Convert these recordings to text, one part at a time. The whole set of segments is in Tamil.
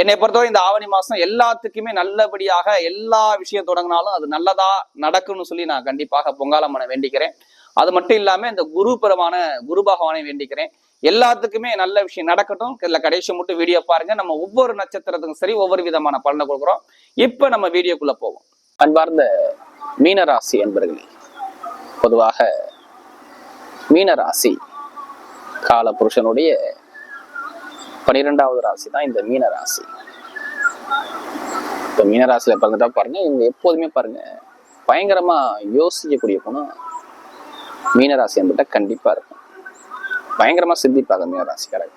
என்னை பொறுத்தவரை இந்த ஆவணி மாசம் எல்லாத்துக்குமே நல்லபடியாக எல்லா விஷயம் தொடங்கினாலும் அது நல்லதா நடக்கும்னு சொல்லி நான் கண்டிப்பாக பொங்காலம்மனை வேண்டிக்கிறேன். அது மட்டும் இல்லாம இந்த குருபரமான குரு பகவானை வேண்டிக்கிறேன். எல்லாத்துக்குமே நல்ல விஷயம் நடக்கட்டும். இதுல கடைசி மட்டும் வீடியோ பாருங்க. நம்ம ஒவ்வொரு நட்சத்திரத்துக்கும் சரி ஒவ்வொரு விதமான பலனை கொடுக்குறோம். இப்ப நம்ம வீடியோக்குள்ள போவோம். அன்பார்ந்த மீனராசி என்பர்களே பொதுவாக மீனராசி கால புருஷனுடைய பனிரெண்டாவது ராசி தான் இந்த மீன ராசி. இப்போ மீன ராசியில பிறந்துட்டா பாருங்க இவங்க எப்போதுமே பாருங்க பயங்கரமா யோசிக்கக்கூடிய குணம் மீன ராசி என்பட்ட கண்டிப்பா இருக்கும். பயங்கரமா சிந்திப்பாங்க மீன ராசிக்காரங்க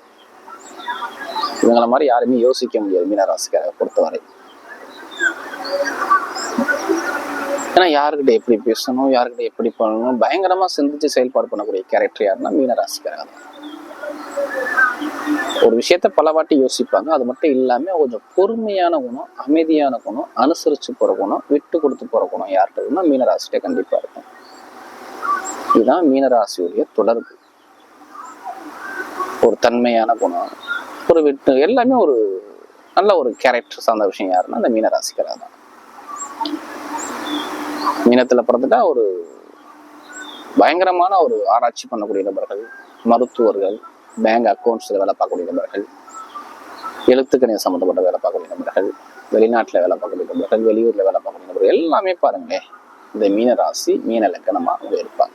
இவங்கள மாதிரி யாருமே யோசிக்க முடியாது மீன பொறுத்தவரை. ஏன்னா யாருக்கிட்ட எப்படி பேசணும் யாருக்கிட்ட எப்படி பண்ணணும் பயங்கரமா சிந்திச்சு செயல்பாடு பண்ணக்கூடிய கேரக்டர் யாருன்னா மீன தான் ஒரு விஷயத்த பல வாட்டி யோசிப்பாங்க. அது மட்டும் இல்லாமல் கொஞ்சம் பொறுமையான குணம் அமைதியான குணம் அனுசரித்து போகிற குணம் விட்டு கொடுத்து போகிற குணம் யார்கிட்ட இருக்குன்னா மீனராசிட்ட கண்டிப்பாக இருக்கும். இதுதான் மீனராசியுடைய தொடர்பு. ஒரு தன்மையான குணம் ஒரு விட்டு எல்லாமே ஒரு நல்ல ஒரு கேரக்டர் சார்ந்த விஷயம் யாருன்னா அந்த மீனராசிக்காரர் தான். மீனத்தில் பிறந்துட்டா ஒரு பயங்கரமான ஒரு ஆராய்ச்சி பண்ணக்கூடிய நபர்கள் மருத்துவர்கள் பேங்க் அக்கௌண்ட்ஸில் வேலை பார்க்கக்கூடிய நபர்கள் எழுத்துக்கணிய சம்மந்தப்பட்ட வேலை பார்க்கக்கூடிய நபர்கள் வெளிநாட்டில் வேலை பார்க்கக்கூடிய நபர்கள் வெளியூரில் வேலை பார்க்கக்கூடிய நபர்கள் எல்லாமே பாருங்களேன் இந்த மீன ராசி மீன லக்கணமாக அவங்க இருப்பாங்க.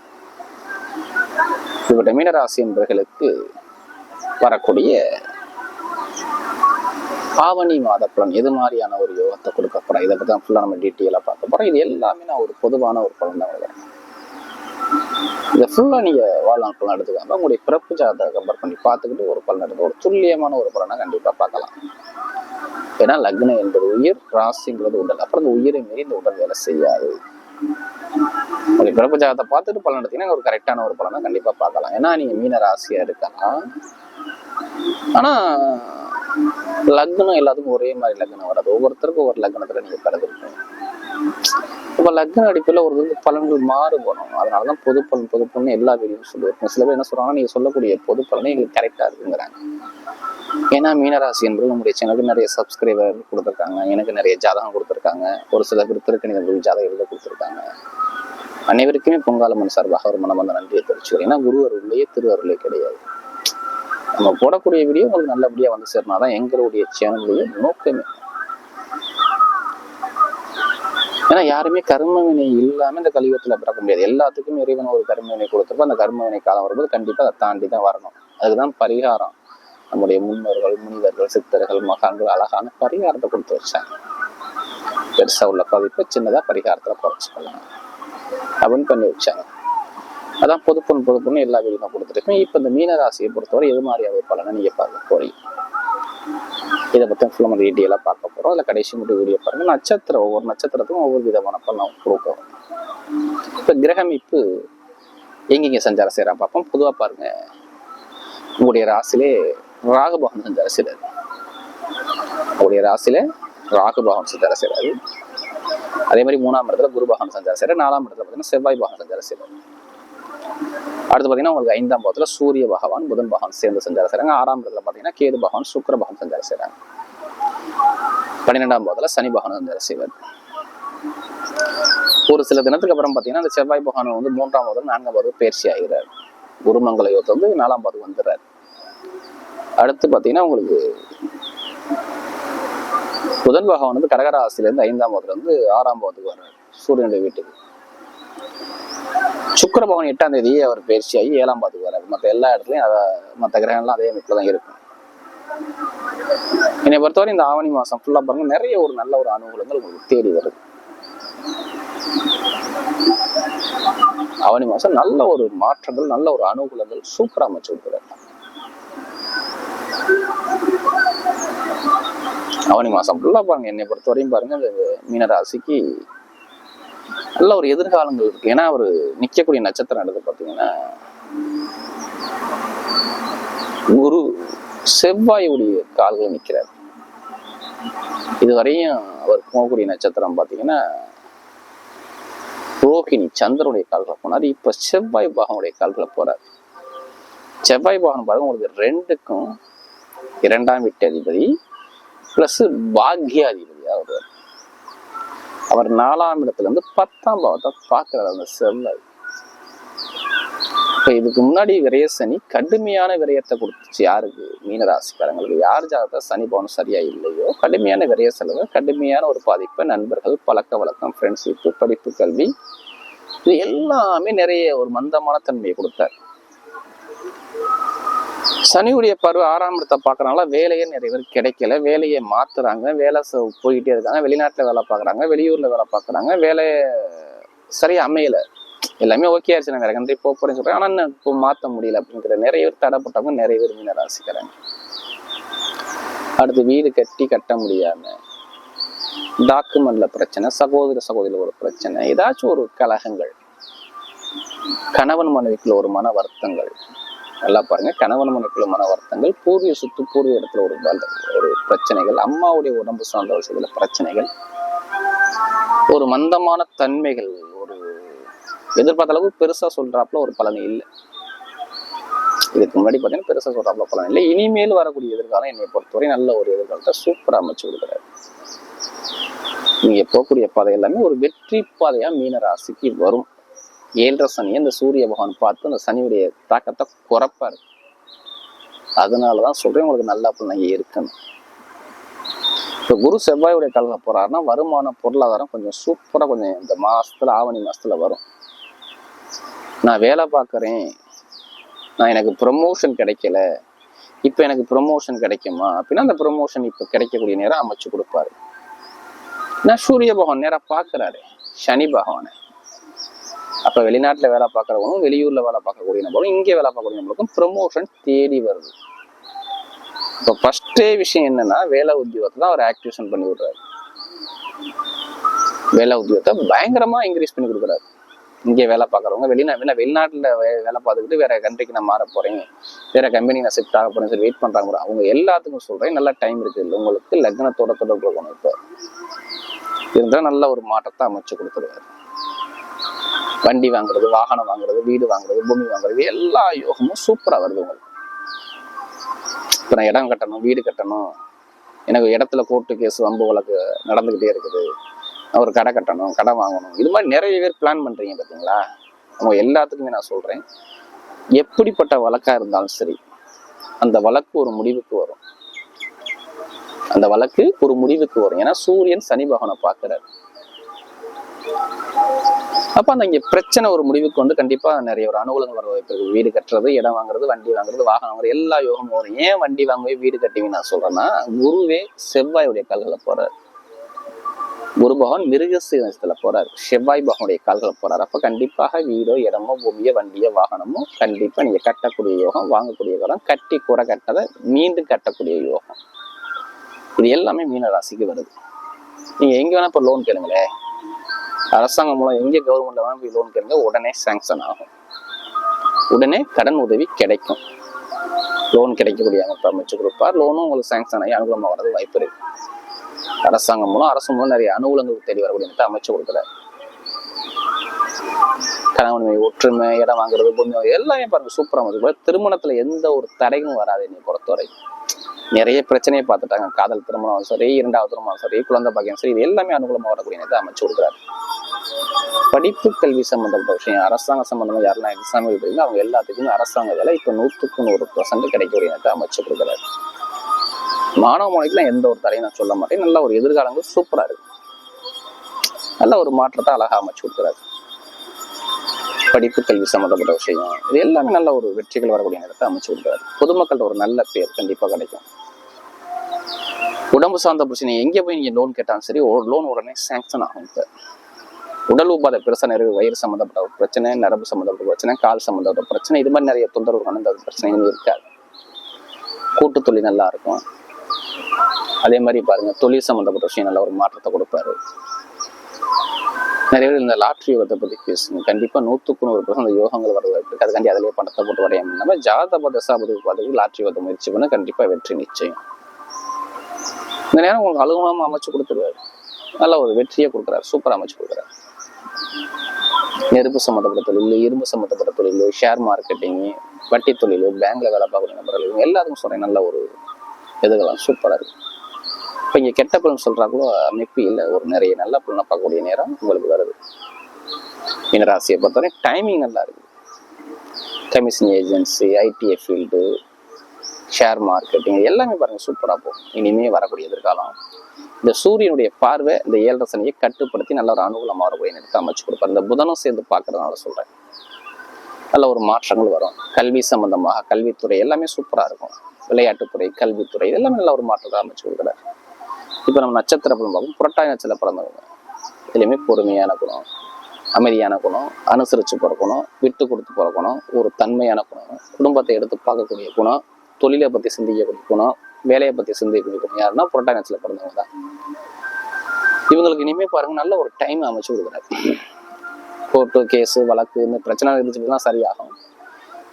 இப்படிப்பட்ட மீன ராசி என்பவர்களுக்கு வரக்கூடிய ஆவணி மாத பலன் எது மாதிரியான ஒரு யோகத்தை கொடுக்கப்படும் இதை பற்றி தான் ஃபுல்லாக நம்ம டீட்டெயிலாக பார்க்க போகிறோம் இது எல்லாமே நான் ஒரு பொதுவான ஒரு பலன் தான் இதை ஃபுல்லாக நீங்கள் வாழ்நாள் பலன் எடுத்துக்காம உங்களுடைய பிறப்பு ஜாதகத்தை கம்பேர் பண்ணி பார்த்துக்கிட்டு ஒரு பலன் எடுத்து ஒரு துல்லியமான ஒரு பலனை கண்டிப்பாக பார்க்கலாம். ஏன்னா லக்னம் என்பது உயிர் ராசிங்கிறது உடல். அப்புறம் இந்த உயிரை மீறி இந்த உடல் வேலை செய்யாது. உங்களுடைய பிறப்பு ஜாதகத்தை பார்த்துட்டு பலன் எடுத்தீங்கன்னா ஒரு கரெக்டான ஒரு பலனை கண்டிப்பாக பார்க்கலாம். ஏன்னா நீங்கள் மீன ராசியாக இருக்கலாம் ஆனால் லக்னம் எல்லாத்துக்கும் ஒரே மாதிரி லக்னம் வராது. ஒவ்வொருத்தருக்கும் ஒரு லக்னத்தில் நீங்கள் பிறந்திருப்பீங்க இப்போ லக்ன அடிப்பில் ஒரு வந்து பலன்கள் மாறுபடும் அதனால தான் பொது பலன் பொது பலன் எல்லா வீடியும் சொல்லுவாங்க சில பேர் என்ன சொல்றாங்க நீங்க சொல்லக்கூடிய பொது பலனே எங்களுக்கு கரெக்டாக இருக்குங்கிறாங்க. ஏன்னா மீனராசி என்பது நம்முடைய சேனலுக்கு நிறைய சப்ஸ்கிரைபர் கொடுத்துருக்காங்க. எனக்கு நிறைய ஜாதகம் கொடுத்துருக்காங்க. ஒரு சில பேர் திருக்கணிதங்கள் ஜாதகம் எழுத கொடுத்துருக்காங்க. அனைவருக்குமே பொங்காலம்மன் சார்பாக ஒரு மனமார்ந்த நன்றியை தெரிவிச்சுக்கிறேன். ஏன்னா குரு அருளையே திரு அருளே கிடையாது. நம்ம போடக்கூடிய வீடியோ உங்களுக்கு நல்லபடியாக வந்து சேரணும் எங்களுடைய சேனலுடைய நோக்கமே. ஏன்னா யாருமே கர்மவினை இல்லாமல் இந்த கலியுகத்துல பிறக்க முடியாது. எல்லாத்துக்கும் இறைவன் ஒரு கர்மவினை கொடுத்துருப்போம் அந்த கர்மவினை காலம் வரும்போது கண்டிப்பா அதை தாண்டி தான் வரணும். அதுக்குதான் பரிகாரம். நம்முடைய முன்னோர்கள் முனிவர்கள் சித்தர்கள் மகான்கள் அழகான பரிகாரத்தை கொடுத்து வச்சாங்க. பெருசா உள்ள பதிப்பை சின்னதா பரிகாரத்துல குறைச்சிக்கலாம் அப்படின்னு பண்ணி வச்சாங்க. அதான் பொதுப்பொன் பொதுப்பொண்ணு எல்லா வீடியும் கொடுத்துருக்கேன் இப்போ இந்த மீனராசியை பொறுத்தவரை எது மாதிரியாக பலனை நீங்க பார்க்க போறீங்க? இதை பற்றி ஃபுல்லாக நம்ம டீட்டெயிலாக பார்க்க போகிறோம் அதில் கடைசி மட்டும் வீடியோ பாருங்கள் நட்சத்திரம் ஒவ்வொரு நட்சத்திரத்துக்கும் ஒவ்வொரு விதமான பலன் கொடுக்கும். இப்போ கிரகமிப்பு எங்கெங்கே சஞ்சாரம் செய்கிறான் பார்ப்போம். பொதுவாக பாருங்க. உங்களுடைய ராசிலே ராகுபவன் சஞ்சாரம் செய்கிறாரு உங்களுடைய ராசியில் ராகுபவன் சஞ்சாரம் செய்கிறாரு அதே மாதிரி மூணாம் இடத்துல குரு பகவான் சஞ்சாரம் செய்கிறார் நாலாம் இடத்துல பார்த்தீங்கன்னா செவ்வாய் பகவான் சஞ்சாரம் செய்கிறார் அடுத்து பார்த்தீங்கன்னா உங்களுக்கு ஐந்தாம் பாவத்தில் சூரிய பகவான் புதன் பகவான் சேர்ந்து சஞ்சாரம் செய்கிறாங்க ஆறாம் இடத்துல பார்த்தீங்கன்னா கேது பகவான் சுக்கர பகவான் சஞ்சாரம் செய்கிறாங்க பன்னிரெண்டாம் பாவத்தில் சனி பகவான் சஞ்சாரம் செய்வார். ஒரு சில தினத்துக்கு அப்புறம் பார்த்தீங்கன்னா அந்த செவ்வாய் பகவான் வந்து மூன்றாம் பாவத்தில் நான்காம் பாவத்துக்கு பயிற்சி ஆகிறார். குருமங்கல யோகத்தை வந்து நாலாம் பாவத்துக்கு வந்துடுறாரு. அடுத்து பார்த்தீங்கன்னா உங்களுக்கு புதன் பகவான் வந்து கடகராசிலேருந்து ஐந்தாம் பாவத்துலேருந்து ஆறாம் பாவத்துக்கு வர்றாரு. சூரியனுடைய வீட்டுக்கு. சுக்கிர பகவான் எட்டாம் தேதி அவர் பயிற்சி ஆகி ஏழாம் பாத்துக்கு வராது மற்ற எல்லா இடத்துலையும் அதை மற்ற கிரகங்கள்லாம் அதே அமைப்பில் தான் இருக்கும். என்னை பொறுத்தவரை இந்த ஆவணி மாசம் ஃபுல்லா பாருங்க நிறைய ஒரு நல்ல ஒரு அனுகூலங்கள் உங்களுக்கு தேடி வருது. ஆவணி மாசம் நல்ல ஒரு மாற்றங்கள் நல்ல ஒரு அனுகூலங்கள் சூப்பரா அமைச்சு கொடுக்குறாரு. ஆவணி மாசம் ஃபுல்லா பாருங்க என்னை பொறுத்தவரையும் பாருங்க மீனராசிக்கு நல்ல ஒரு எதிர்காலங்கள் இருக்கு. ஏன்னா அவர் நிற்கக்கூடிய நட்சத்திரம் எடுத்து பார்த்தீங்கன்னா குரு செவ்வாயுடைய கால்கள் நிற்கிறார் இதுவரையும் அவர் போகக்கூடிய நட்சத்திரம் பார்த்தீங்கன்னா ரோஹிணி சந்திரனுடைய கால்களை போனார். இப்ப செவ்வாய் பாகனுடைய கால்களை போறார். செவ்வாய் பாகன் பாருங்க உங்களுக்கு ரெண்டுக்கும் இரண்டாம் வீட்டு அதிபதி பிளஸ் பாக்யாதிபதி. அவர் நாலாம் இடத்துல இருந்து பத்தாம் பாவத்தை பார்க்கிறார் அந்த செவ்வாய். இப்போ இதுக்கு முன்னாடி விரயசனி கடுமையான விரயத்தை கொடுத்துச்சு. யாருக்கு? மீனராசிக்காரங்களுக்கு. யார் ஜாதகத்தை சனி பவன் சரியா இல்லையோ கடுமையான விரய செலவு கடுமையான ஒரு பாதிப்பை நண்பர்கள் பழக்க வழக்கம் ஃப்ரெண்ட்ஷிப்பு படிப்பு கல்வி இது எல்லாமே நிறைய ஒரு மந்தமான தன்மையை கொடுத்தார். சனியுடைய பருவ ஆறாம் இடத்தை பார்க்கறனால வேலையே நிறைய பேர் கிடைக்கல. வேலையை மாத்துறாங்க. வேலை போயிட்டே இருக்காங்க. வெளிநாட்டுல வேலை பார்க்கறாங்க. வெளியூர்ல வேலை பார்க்குறாங்க. வேலையை சரியா அமையலை. எல்லாமே ஓகே ஆயிடுச்சு. நான் வேற கண்ட்ரி போக போறேன்னு சொல்றேன். ஆனா இப்போ மாத்த முடியல அப்படிங்கிற நிறைய பேர் தடைப்பட்டவங்க நிறைய பேர் மீன ராசிக்கிறாங்க அடுத்து வீடு கட்டி கட்ட முடியாம டாக்குமெண்ட்ல பிரச்சனை சகோதர சகோதரில ஒரு பிரச்சனை ஏதாச்சும் ஒரு கலகங்கள் கணவன் மனைவிக்குள்ள ஒரு மன வருத்தங்கள் நல்லா பாருங்க. கணவன் மனைவிக்குள்ள மன வருத்தங்கள் பூர்வீக சுத்து பூர்வீக இடத்துல ஒரு ஒரு பிரச்சனைகள் அம்மாவுடைய உடம்பு சார்ந்த விஷயத்தில் பிரச்சனைகள் ஒரு மந்தமான தன்மைகள் ஒரு எதிர்பார்த்த அளவுக்கு பெருசா சொல்றாப்புல ஒரு பலன் இல்லை. இதுக்கு முன்னாடி பார்த்தீங்கன்னா பெருசா சொல்றாப்புல பலன் இல்லை. இனிமேல் வரக்கூடிய எதிர்காலம் என்னை பொறுத்தவரை நல்ல ஒரு எதிர்காலத்தை சூப்பரா அமைச்சு கொடுக்குறாரு. நீங்க போகக்கூடிய பாதை எல்லாமே ஒரு வெற்றி பாதையா மீன ராசிக்கு வரும். ஏழரை சனியை இந்த சூரிய பகவான் பார்த்து அந்த சனியுடைய தாக்கத்தை குறைப்பாரு. அதனாலதான் சொல்றேன் உங்களுக்கு நல்லா பிள்ளைங்க இருக்கணும் இப்போ குரு செவ்வாயுடைய கலவை போறாருன்னா வருமான பொருளாதாரம் கொஞ்சம் சூப்பரா கொஞ்சம் இந்த மாசத்துல ஆவணி மாசத்துல வரும். நான் வேலை பார்க்கறேன். நான் எனக்கு ப்ரொமோஷன் கிடைக்கல. இப்போ எனக்கு ப்ரொமோஷன் கிடைக்குமா? அப்படின்னா அந்த ப்ரொமோஷன் இப்போ கிடைக்கக்கூடிய நேரம் அமைச்சு கொடுப்பாரு. நான் சூரிய பகவான் நேரம் பார்க்கறாரு. சனி பகவானை. அப்போ வெளிநாட்டில் வேலை பார்க்கறவங்களும் வெளியூரில் வேலை பார்க்கக்கூடிய நபரும் இங்கே வேலை பார்க்கக்கூடிய நபருக்கும் ப்ரொமோஷன் தேடி வருது. இப்போ ஃபஸ்ட்டே விஷயம் என்னன்னா வேலை உத்தியோகத்தை தான் அவர் ஆக்டிவேஷன் பண்ணி விடுறாரு. வேலை உத்தியோகத்தை பயங்கரமாக இன்க்ரீஸ் பண்ணி கொடுக்குறாரு. இங்கே வேலை பார்க்குறவங்க வெளிநா வெளி வெளிநாட்டில் வே வேலை பார்த்துக்கிட்டு வேற கண்ட்ரிக்கு நான் மாற போகிறேன் வேற கம்பெனி நான் ஷிஃப்ட் ஆக போகிறேன் சொல்லி வெயிட் பண்ணுறாங்க கூட அவங்க எல்லாத்துக்கும் சொல்கிறேன் நல்ல டைம் இருக்குது இல்லை உங்களுக்கு லக்னத்தோட தொடர்பு இருக்கணும் இப்போ இருந்தால் நல்ல ஒரு மாற்றத்தை அமைச்சு கொடுத்துருவாரு. வண்டி வாங்குறது வாகனம் வாங்குறது வீடு வாங்குறது பூமி வாங்குறது எல்லா யோகமும் சூப்பரா வருது உங்களுக்கு. இப்போ நான் இடம் கட்டணும் வீடு கட்டணும். எனக்கு இடத்துல கோர்ட்டு கேஸ் வம்பு வழக்கு நடந்துக்கிட்டே இருக்குது. ஒரு கடை கட்டணும் கடை வாங்கணும். இது மாதிரி நிறைய பேர் பிளான் பண்ணுறீங்க பார்த்தீங்களா அவங்க எல்லாத்துக்குமே நான் சொல்கிறேன் எப்படிப்பட்ட வழக்காக இருந்தாலும் சரி அந்த வழக்கு ஒரு முடிவுக்கு வரும். அந்த வழக்கு ஒரு முடிவுக்கு வரும். ஏன்னா சூரியன் சனி பகவானை பார்க்குறாரு. அப்ப அந்த இங்க பிரச்சனை ஒரு முடிவுக்கு வந்து கண்டிப்பா நிறைய ஒரு அனுகூலங்கள் வர வாய்ப்பு வீடு கட்டுறது இடம் வாங்குறது வண்டி வாங்குறது வாகனம் வாங்குறது எல்லா யோகமும் வரும். ஏன் வண்டி வாங்கவே வீடு கட்டுவீங்க நான் சொல்றேன்னா குருவே செவ்வாயுடைய கால்களை போகிறார் குரு பகவான் மிருகசீனத்துல போறார். செவ்வாய் பகவானுடைய கால்களை போறார். அப்ப கண்டிப்பாக வீடோ இடமோ பூமியோ வண்டியோ வாகனமோ கண்டிப்பா நீங்க கட்டக்கூடிய யோகம் வாங்கக்கூடிய யோகம் கட்டி கூட கட்டதை மீண்டும் கட்டக்கூடிய யோகம். இது எல்லாமே மீன ராசிக்கு வருது. நீங்க எங்க வேணா இப்ப லோன் கேளுங்களேன். அரசாங்கம் மூலம் எங்க கவர்மெண்ட்ல வேணா போய் லோன் கேளுங்க உடனே சாங்ஷன் ஆகும். உடனே கடன் உதவி கிடைக்கும். லோன் கிடைக்கக்கூடிய அமைப்பு அமைச்சு கொடுப்பார். லோனும் உங்களுக்கு சாங்ஷன் ஆகி அனுகூலமாக வரது வாய்ப்பு இருக்கு. அரசாங்கம் மூலம் அரசு மூலம் நிறைய அனுகூலங்கள் தேடி வரக்கூடிய அமைச்சு கொடுக்குறாரு. கணவன்மை ஒற்றுமை இடம் வாங்குறது பொண்ணு எல்லாமே பாருங்க சூப்பரா திருமணத்துல எந்த ஒரு தடையும் வராது என்னை பொறுத்தவரை. நிறைய பிரச்சனையை பார்த்துட்டாங்க. காதல் திருமணம் சரி இரண்டாவது திருமணம் சரி குழந்தை பாக்கியம் சரி இது எல்லாமே அனுகூலமாக வரக்கூடிய இதை அமைச்சு கொடுக்குறாரு. படிப்பு கல்வி சம்பந்தப்பட்ட விஷயம் அரசாங்க சம்பந்தமாக யாரெல்லாம் எக்ஸாம் எழுதுறீங்க அவங்க எல்லாத்துக்குமே அரசாங்க வேலை இப்போ நூற்றுக்கு நூறு பர்சன்ட் கிடைக்கக்கூடிய இதை அமைச்சு கொடுக்குறாரு. மாணவ மொழிக்கெலாம் எந்த ஒரு தடையும் நான் சொல்ல மாட்டேன். நல்ல ஒரு எதிர்காலங்கள் சூப்பரா இருக்கு. நல்ல ஒரு மாற்றத்தை அழகாக அமைச்சு கொடுக்குறாரு. படிப்பு கல்வி சம்மந்தப்பட்ட விஷயம். இது எல்லாமே நல்ல ஒரு வெற்றிகள் வரக்கூடிய இடத்தை அமைச்சு கொடுக்குறாரு. பொதுமக்கள்கிட்ட ஒரு நல்ல பேர் கண்டிப்பாக கிடைக்கும். உடம்பு சார்ந்த பிரச்சனை எங்கே போய் நீங்கள் லோன் கேட்டாலும் சரி ஒரு லோன் உடனே சாங்ஷன் ஆகும் இப்போ. உடல் உபாதை பெருசா நிறைய வயிறு சம்மந்தப்பட்ட ஒரு பிரச்சனை நரம்பு சம்மந்தப்பட்ட பிரச்சனை கால் சம்மந்தப்பட்ட பிரச்சனை இது மாதிரி நிறைய தொந்தரவு அந்த பிரச்சனை இருக்காது. கூட்டு தொழில் நல்லா இருக்கும். அதே மாதிரி பாருங்க தொழில் சம்மந்தப்பட்ட விஷயம் நல்ல ஒரு மாற்றத்தை கொடுப்பாரு. நிறைய பேர் இந்த லாட்ரி யோகத்தை பத்தி பேசுங்க. கண்டிப்பா நூத்துக்கு நூறு பர்சன்ட் யோகங்கள் வரது வாய்ப்பு இருக்கு. அதுக்காண்டி அதிலேயே பணத்தை போட்டு வரையாம நம்ம ஜாதக தசாபதி பார்த்துக்கு லாட்ரி யோகத்தை முயற்சி பண்ண கண்டிப்பா வெற்றி நிச்சயம். இந்த நேரம் உங்களுக்கு அலுவலகமா அமைச்சு கொடுத்துருவாரு. நல்ல ஒரு வெற்றியை கொடுக்குறாரு. சூப்பர் அமைச்சு கொடுக்குறாரு. நெருப்பு சம்மந்தப்பட்ட தொழில் இரும்பு சம்மந்தப்பட்ட தொழில் ஷேர் மார்க்கெட்டிங் வட்டி தொழில் பேங்க்ல வேலை பார்க்கக்கூடிய நபர்கள் இவங்க எல்லாத்துக்கும் சொல்றேன் நல்ல ஒரு எதுகலாம் சூப்பராக இருக்கு. இப்போ இங்கே கெட்ட பலன் சொல்கிறாங்களோ அமைப்பு இல்லை. ஒரு நிறைய நல்ல பலனை பார்க்கக்கூடிய நேரம் உங்களுக்கு வருது. மீனராசியை பொறுத்தவரை டைமிங் நல்லா இருக்குது commission agency ITI field share marketing எல்லாமே பாருங்கள் சூப்பராக போகும். இனிமே வரக்கூடிய எதிர்காலம். இந்த சூரியனுடைய பார்வை இந்த ஏழரை சனியை கட்டுப்படுத்தி நல்ல ஒரு அனுகூலமாக வரக்கூடிய நேரத்தை அமைச்சு கொடுப்பார் இந்த புதனும் சேர்ந்து பார்க்கறதுனால சொல்கிறேன் நல்ல ஒரு மாற்றங்கள் வரும். கல்வி சம்பந்தமாக கல்வித்துறை எல்லாமே சூப்பராக இருக்கும். விளையாட்டுத்துறை கல்வித்துறை இது எல்லாமே நல்ல ஒரு மாற்றத்தை அமைச்சு கொடுக்குறாரு. இப்போ நம்ம நட்சத்திர பலன் பார்ப்போம். புரட்டாய் நட்சத்திர பிறந்தவங்க இதுலையுமே பொறுமையான குணம் அமைதியான குணம் அனுசரித்து பிறக்கணும் விட்டு கொடுத்து பிறக்கணும் ஒரு தன்மையான குணம். குடும்பத்தை எடுத்து பார்க்கக்கூடிய குணம் தொழிலை பற்றி சிந்திக்கக்கூடிய குணம் வேலையை பற்றி சிந்திக்கக்கூடிய குணம். யாருன்னா புரட்டாய் நட்சத்திர பிறந்தவங்க தான் இவங்களுக்கு இனிமே பாருங்க நல்ல ஒரு டைம் அமைச்சு கொடுக்குறாரு. கோர்ட்டு கேஸு வழக்கு இந்த பிரச்சனை இருந்துச்சுன்னா சரியாகும்.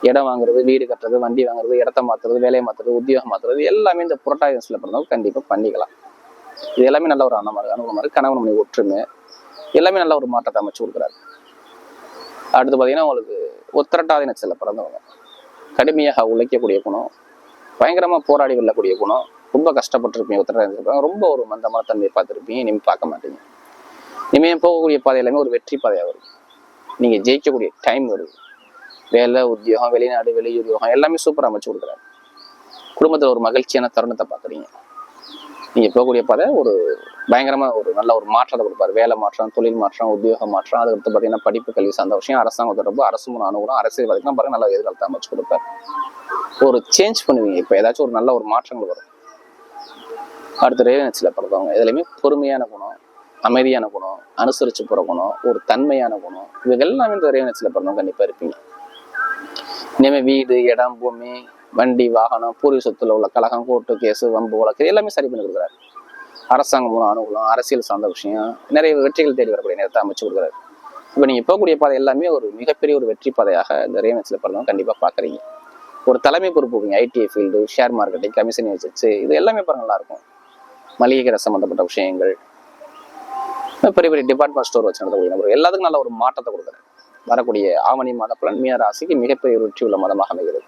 இடம் வாங்குறது வீடு கட்டுறது வண்டி வாங்குறது இடத்த மாத்துறது வேலையை மாத்துறது உத்தியோகம் மாத்துறது எல்லாமே இந்த புரட்டாயசில் பிறந்தவங்க கண்டிப்பா பண்ணிக்கலாம். இது எல்லாமே நல்ல ஒரு அனுபவம் அனுபவம் இருக்கு. கணவன் மனைவி ஒற்றுமை. எல்லாமே நல்ல ஒரு மாற்றத்தை அமைச்சு கொடுக்குறாரு. அடுத்து பார்த்தீங்கன்னா உங்களுக்கு உத்திரட்டாதி நட்சத்திரத்தில் பிறந்தவங்க. கடுமையாக உழைக்கக்கூடிய குணம் பயங்கரமா போராடி வெல்லக்கூடிய குணம் ரொம்ப கஷ்டப்பட்டுருப்பீங்க உத்திரட்டாதி ரொம்ப ஒரு மந்தமான தன்மையை பார்த்துருப்பீங்க. இனிமேல் பார்க்க மாட்டீங்க. இனிமே போகக்கூடிய பாதை எல்லாமே ஒரு வெற்றி பாதையாக வரும் நீங்க ஜெயிக்கக்கூடிய டைம் வருது. வேலை உத்தியோகம் வெளிநாடு வெளியுத்தியோகம் எல்லாமே சூப்பராக அமைச்சு கொடுக்குறாரு. குடும்பத்தில் ஒரு மகிழ்ச்சியான தருணத்தை பார்க்குறீங்க. நீங்கள் போகக்கூடிய பாதை ஒரு பயங்கரமாக ஒரு நல்ல ஒரு மாற்றத்தை கொடுப்பாரு. வேலை மாற்றம் தொழில் மாற்றம் உத்தியோக மாற்றம். அதுக்கடுத்து பார்த்தீங்கன்னா படிப்பு கல்வி சார்ந்த விஷயம் அரசாங்க தொடர்பு அரசு மூலம் அனுகூலம் அரசியல் பார்த்தீங்கன்னா பாருங்க நல்ல எதிர்காலத்தை அமைச்சு கொடுப்பாரு. ஒரு சேஞ்ச் பண்ணுவீங்க இப்போ. ஏதாச்சும் ஒரு நல்ல ஒரு மாற்றங்கள் வரும். அடுத்து ரேவனச்சில் பிறந்தவங்க. இதுலையுமே பொறுமையான குணம் அமைதியான குணம் அனுசரித்து போகிற குணம் ஒரு தன்மையான குணம். இவைகள் எல்லாமே இந்த ரேவனச்சில் பிறந்தவங்க கண்டிப்பாக இருப்பீங்க. இனிமேல் வீடு இடம் பூமி வண்டி வாகனம் பூர்வீக சொத்துல உள்ள கழகம் கோர்ட்டு கேஸு வம்பு வழக்கு எல்லாமே சரி பண்ணி கொடுக்குறாரு. அரசாங்கம் மூலம் அனுகூலம் அரசியல் சார்ந்த விஷயம் நிறைய வெற்றிகள் தேடி வரக்கூடிய நேரத்தை அமைச்சு கொடுக்குறாரு. இப்போ நீங்கள் போகக்கூடிய பாதை எல்லாமே ஒரு மிகப்பெரிய ஒரு வெற்றி பாதையாக இந்த ரேவன்ஸில் பிறந்தவங்க கண்டிப்பாக பார்க்குறீங்க ஒரு தலைமை பொறுப்பு IT field share marketing commission வச்சு இது எல்லாமே பாருங்க நல்லாயிருக்கும். மளிகை கடை சம்மந்தப்பட்ட விஷயங்கள் பெரிய பெரிய டிபார்ட்மெண்ட் ஸ்டோர் வச்சு நடத்தக்கூடிய நபர் எல்லாத்துக்கும் நல்ல ஒரு மாற்றத்தை கொடுக்குறாரு. வரக்கூடிய ஆவணி மாத பலன் ராசிக்கு மிகப்பெரிய வெற்றி உள்ள மதமாக அமைகிறது.